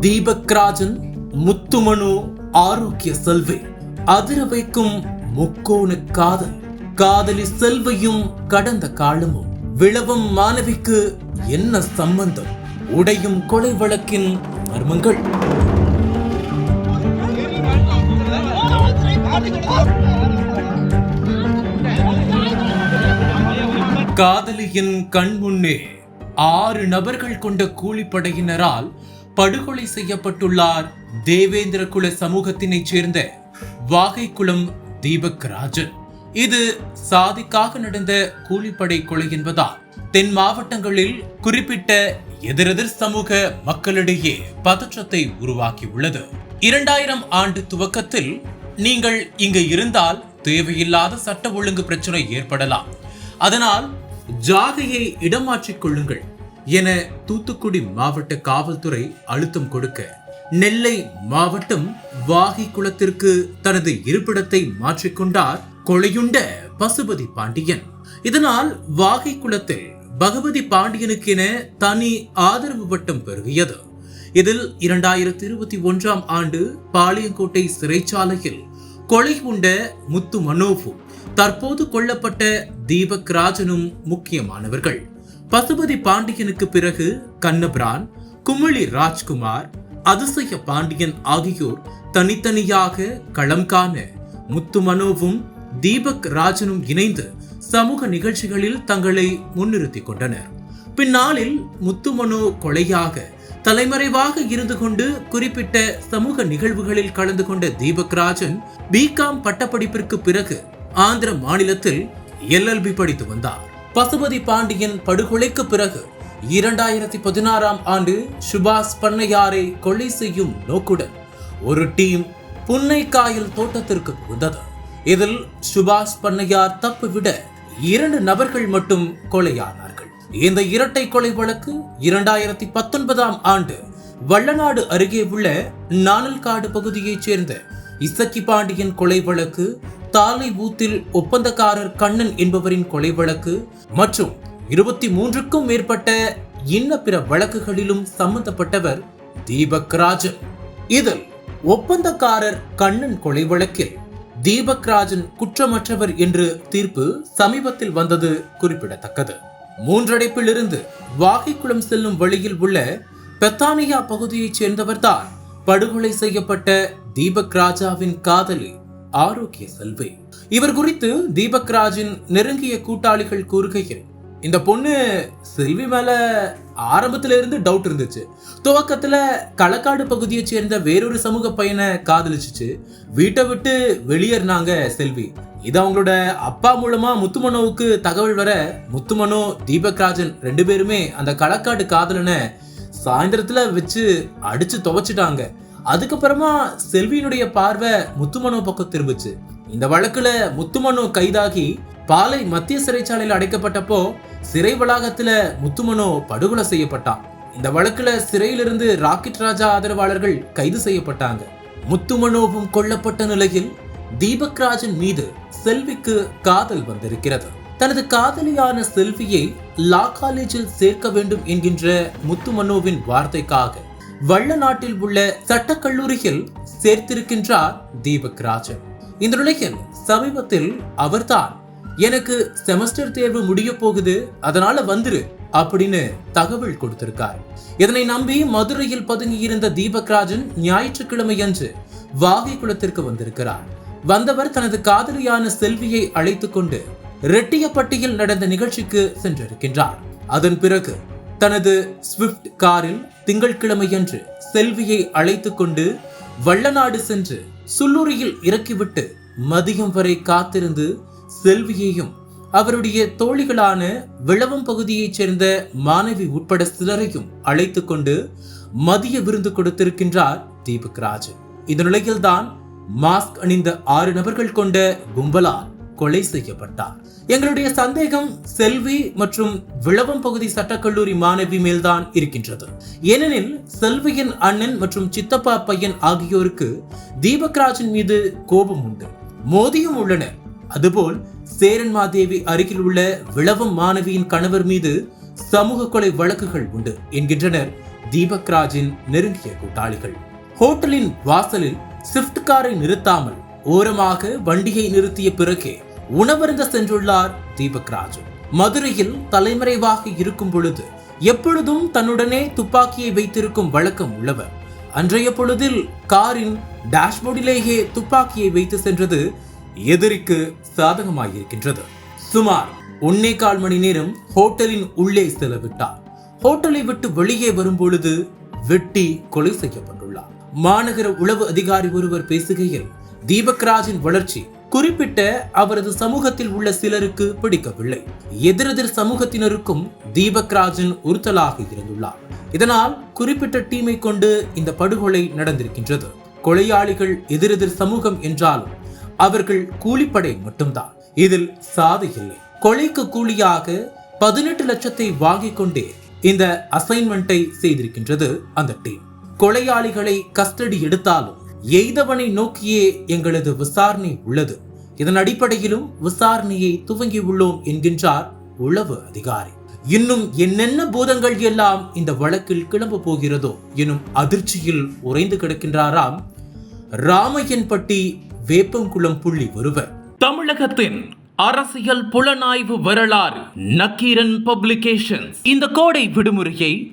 தீபக் ராஜன் முத்துமனு ஆரோக்கிய செல்வி. அதிர வைக்கும் முக்கோண காதல். காதலி செல்வையும் கடந்த காலமும் விளவம் மாணவிக்கு என்ன சம்பந்தம்? உடையும் கொலை வழக்கின் மர்மங்கள். காதலியின் கண் முன்னே ஆறு நபர்கள் கொண்ட கூலிப்படையினரால் படுகொலை செய்யப்பட்டுள்ளார் தேவேந்திர குல சமூகத்தினைச் சேர்ந்த வாகைக்குளம் தீபக் ராஜன். இது சாதிக்காக நடந்த கூலிப்படை கொலை என்பதால் தென் மாவட்டங்களில் குறிப்பிட்ட எதிரெதிர் சமூக மக்களிடையே பதற்றத்தை உருவாக்கியுள்ளது. இரண்டாயிரம் ஆண்டு துவக்கத்தில் நீங்கள் இங்கு இருந்தால் தேவையில்லாத சட்ட ஒழுங்கு பிரச்சனை ஏற்படலாம். அதனால் ஜாகையை இடமாற்றிக் கொள்ளுங்கள். என தூத்துக்குடி மாவட்ட காவல்துறை அழுத்தம் கொடுக்க நெல்லை மாவட்டம் வாகை குளத்திற்கு தனது இருப்பிடத்தை மாற்றிக்கொண்டார் கொலையுண்ட பசுபதி பாண்டியன். இதனால் வாகை குளத்தில் பகவதி பாண்டியனுக்கென தனி ஆதரவு வட்டம் பெருகியது. இதில் இரண்டாயிரத்தி இருபத்தி ஒன்றாம் ஆண்டு பாளையங்கோட்டை சிறைச்சாலையில் கொலை உண்ட முத்து மனோபு தற்போது கொல்லப்பட்ட தீபக் ராஜனும் முக்கியமானவர்கள். பசுபதி பாண்டியனுக்கு பிறகு கண்ணபிரான் குமிழி ராஜ்குமார் அதிசய பாண்டியன் ஆகியோர் தனித்தனியாக களம் காண முத்துமனோவும் தீபக் ராஜனும் இணைந்து சமூக நிகழ்ச்சிகளில் தங்களை முன்னிறுத்திக் கொண்டனர். பின்னாளில் முத்துமனோ கொலையாக தலைமறைவாக இருந்து கொண்டு குறிப்பிட்ட சமூக நிகழ்வுகளில் கலந்து கொண்ட தீபக் ராஜன் பிகாம் பட்டப்படிப்பிற்கு பிறகு ஆந்திர மாநிலத்தில் எல்எல்பி படித்து வந்தார். பசுபதி பாண்டியன் படுகொலைக்கு பிறகு இரண்டாயிரத்தி பதினாறாம் ஆண்டு சுபாஷ் பண்ணையாரை கொலை செய்யும் நோக்குடன் ஒரு டீம் புன்னைக்காயில் தோட்டத்திற்கு புகுந்தது இதில் சுபாஷ் பண்ணையார் தப்பிவிட இரண்டு நபர்கள் மட்டும் கொலையானார்கள். இந்த இரட்டை கொலை வழக்கு இரண்டாயிரத்தி பத்தொன்பதாம் ஆண்டு வள்ளநாடு அருகே உள்ள நாணல்காடு பகுதியைச் சேர்ந்த இசக்கி பாண்டியன் கொலை வழக்கு தாலை பூத்தில் ஒப்பந்தக்காரர் கண்ணன் என்பவரின் கொலை வழக்கு மற்றும் இருபத்தி மூன்றுக்கும் மேற்பட்ட இன்ன பிற வழக்குகளிலும் சம்பந்தப்பட்டவர் தீபக் ராஜன். இதில் ஒப்பந்தக்காரர் கண்ணன் கொலை வழக்கில் தீபக் ராஜன் குற்றமற்றவர் என்று தீர்ப்பு சமீபத்தில் வந்தது குறிப்பிடத்தக்கது. மூன்றடைப்பிலிருந்து வாகைக்குளம் செல்லும் வழியில் உள்ள பெத்தானியா பகுதியைச் சேர்ந்தவர்தான் படுகொலை செய்யப்பட்ட தீபக் ராஜாவின் காதலி ஆரோக்கிய செல்வி. இவர் குறித்து தீபக் ராஜின் நெருங்கிய கூட்டாளிகள் கூறுகையில் இந்த பொண்ணு செல்வி மேல ஆரம்பத்துல இருந்து டவுட் இருந்துச்சு. துவக்கத்துல களக்காடு பகுதியை சேர்ந்த வேறொரு சமூக பையனை காதலிச்சுச்சு. வீட்டை விட்டு வெளியேறினாங்க செல்வி. இது அவங்களோட அப்பா மூலமா முத்துமனோவுக்கு தகவல் வர முத்துமனோ தீபக் ராஜன் ரெண்டு பேருமே அந்த களக்காடு காதலனை சாயந்தரத்துல வச்சு அடிச்சு துவைச்சிட்டாங்க. அதுக்கப்புறமா செல்வியினுடைய பார்வை முத்துமனோ பக்கம் திரும்பிச்சு. இந்த வழக்குல முத்துமனோ கைதாகி பாலை மத்திய சிறைச்சாலையில் அடைக்கப்பட்டப்போ சிறை வளாகத்துல முத்துமனோ படுகொலை செய்யப்பட்டான். இந்த வழக்குல சிறையிலிருந்து ராக்கெட் ராஜா ஆதரவாளர்கள் கைது செய்யப்பட்டாங்க. முத்துமனோவும் கொல்லப்பட்ட நிலையில் தீபக் ராஜன் மீது செல்விக்கு காதல் வந்திருக்கிறது. தனது காதலியான செல்வியை லா காலேஜில் சேர்க்க வேண்டும் என்கின்ற முத்துமனோவின் வார்த்தைக்காக வள்ள நாட்டில் உள்ள சட்டக்கல்லூரியில் சேர்த்திருக்கின்றார் தீபக் ராஜன். இந்த நிலையில் சமீபத்தில் அவர்தான் எனக்கு செமஸ்டர் தேர்வு முடிய போகுது அதனால வந்துரு அப்படின்னு தகவல் கொடுத்திருக்கார். இதனை நம்பி மதுரையில் பதுங்கி இருந்த தீபக் ராஜன் ஞாயிற்றுக்கிழமை அன்று வாகை குளத்திற்கு வந்திருக்கிறார். வந்தவர் தனது காதலியான செல்வியை அழைத்துக்கொண்டு ரெட்டியப்பட்டியில் நடந்த நிகழ்ச்சிக்கு சென்றிருக்கின்றார். அதன் பிறகு தனது ஸ்விஃப்ட் காரில் திங்கட்கிழமையன்று செல்வியை அழைத்து கொண்டு வள்ளநாடு சென்று சுல்லூரியில் இறக்கிவிட்டு மதியம் வரை காத்திருந்து செல்வியையும் அவருடைய தோழிகளான விளவம் பகுதியைச் சேர்ந்த மாணவி உட்பட சிலரையும் அழைத்து கொண்டு மதிய விருந்து கொடுத்திருக்கின்றார் தீபக் ராஜ். இந்த நிலையில்தான் மாஸ்க் அணிந்த ஆறு நபர்கள் கொண்ட கும்பலால் கொலை செய்யப்பட்டார். எங்களுடைய சந்தேகம் செல்வி மற்றும் விளவம் பகுதி சட்டக்கல்லூரி மாணவி மேல்தான் இருக்கின்றது. ஏனெனில் செல்வியின் அண்ணன் மற்றும் சித்தப்பா பையன் ஆகியோருக்கு தீபக்ராஜின் மீது கோபம் உண்டு. மோதியும் உள்ளனர் அதுபோல் சேரன்மாதேவி அருகில் உள்ள விளவம் மாணவியின் கணவர் மீது சமூக கொலை வழக்குகள் உண்டு என்கின்றனர் தீபக்ராஜின் நெருங்கிய கூட்டாளிகள். ஹோட்டலின் வாசலில் ஸ்விஃப்ட் காரை நிறுத்தாமல் ஓரமாக வண்டியை நிறுத்திய பிறகே உணவருந்த சென்றுள்ளார் தீபக் ராஜு. மதுரையில் தலைமறைவாக இருக்கும் பொழுது எப்பொழுதும் தன்னுடனே துப்பாக்கியை வைத்திருக்கும் வழக்கம் உள்ளவர். அன்றைய பொழுதில் காரின் டேஷ்போர்டிலேயே துப்பாக்கியை வைத்து சென்றது எதிரிக்கு சாதகமாயிருக்கின்றது. சுமார் ஒன்னே கால் மணி நேரம் ஹோட்டலின் உள்ளே செலவிட்டார். ஹோட்டலை விட்டு வெளியே வரும் பொழுது வெட்டி கொலை செய்யப்பட்டுள்ளார். மாநகர உளவு அதிகாரி ஒருவர் பேசுகையில் தீபக்ராஜின் வளர்ச்சி குறிப்பிட்ட அவரது சமூகத்தில் உள்ள சிலருக்கு பிடிக்கவில்லை. எதிரெதிர் சமூகத்தினருக்கும் தீபக் ராஜன் உறுத்தலாக இருந்துள்ளார். இதனால் குறிப்பிட்ட டீமை கொண்டு இந்த படுகொலை நடந்திருக்கின்றது. கொலையாளிகள் எதிரெதிர் சமூகம் என்றாலும் அவர்கள் கூலிப்படை மட்டும்தான். இதில் சாதி இல்லை. கொலைக்கு கூலியாக பதினெட்டு லட்சத்தை வாங்கிக் கொண்டே இந்த அசைன்மெண்ட்டை செய்திருக்கின்றது அந்த டீம். கொலையாளிகளை கஸ்டடி எடுத்தாலும் எய்தவனை நோக்கியே எங்களது விசாரணை உள்ளது. இதன் அடிப்படையிலும் விசாரணையை துவங்கியுள்ளோம் என்கின்றார் உளவு அதிகாரி. இன்னும் என்னென்ன பூதங்கள் எல்லாம் இந்த வழக்கில் கிளம்ப போகிறதோ எனும் அதிர்ச்சியில் உறைந்து கிடக்கின்றாராம் ராமையன்பட்டி வேப்பங்குளம் புள்ளி ஒருவர். தமிழகத்தின் அரசியல் புலனாய்வு வரலாறு நக்கீரன் பப்ளிகேஷன்ஸ். இந்த கோடை விடுமுறையை